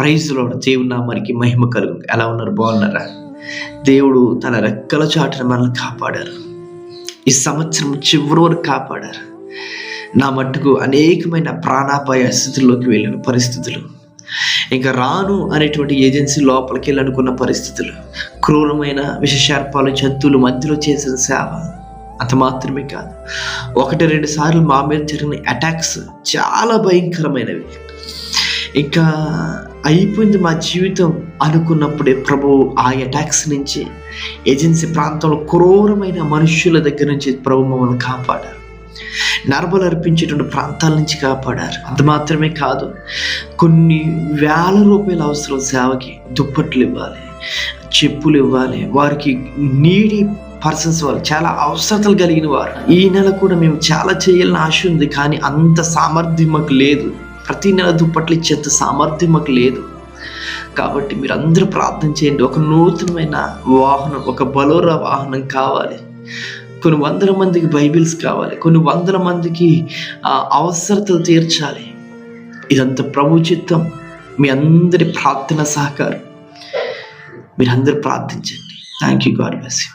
ప్రైజ్లో దేవుని నామానికి మహిమ కలుగు ఎలా ఉన్నారు? బాగున్నారా? దేవుడు తన రెక్కల చాటున మనల్ని కాపాడారు. ఈ సంవత్సరం చివరి వరకు కాపాడారు. నా మట్టుకు అనేకమైన ప్రాణాపాయ స్థితుల్లోకి వెళ్ళిన పరిస్థితులు. ఇంకా రాను అనేటువంటి ఏజెన్సీ లోపలికి వెళ్ళనుకున్న పరిస్థితులు. క్రూరమైన విషశార్పాలు జంతువులు మధ్యలో చేసిన సేవ అంత మాత్రమే కాదు. ఒకటి రెండు సార్లు మా మీద జరిగిన అటాక్స్ చాలా భయంకరమైనవి. ఇంకా అయిపోయింది మా జీవితం అనుకున్నప్పుడే ప్రభు ఆ అటాక్స్ నుంచి ఏజెన్సీ ప్రాంతంలో క్రూరమైన మనుషుల దగ్గర నుంచి ప్రభు మమ్మల్ని కాపాడారు. నరబలు అర్పించేటువంటి ప్రాంతాల నుంచి కాపాడారు. అంత మాత్రమే కాదు కొన్ని వేల రూపాయల అవసరం సేవకి దుప్పట్లు ఇవ్వాలి చెప్పులు ఇవ్వాలి వారికి నీడి పర్సన్స్ వాళ్ళు చాలా అవసరతలు కలిగిన వారు. ఈ నెల కూడా మేము చాలా చేయాలని ఆశ ఉంది కానీ అంత సామర్థ్యం మాకు లేదు. ప్రతి నెల దుప్పట్లు ఇచ్చేంత సామర్థ్యం మాకు లేదు. కాబట్టి మీరు అందరూ ప్రార్థన చేయండి. ఒక నూతనమైన వాహనం ఒక బలోరా వాహనం కావాలి. కొన్ని వందల మందికి బైబిల్స్ కావాలి. కొన్ని వందల మందికి అవసరతలు తీర్చాలి. ఇదంతా ప్రభు చిత్తం. మీ అందరి ప్రార్థన సహకారం. మీరందరూ ప్రార్థించండి. Thank you God bless you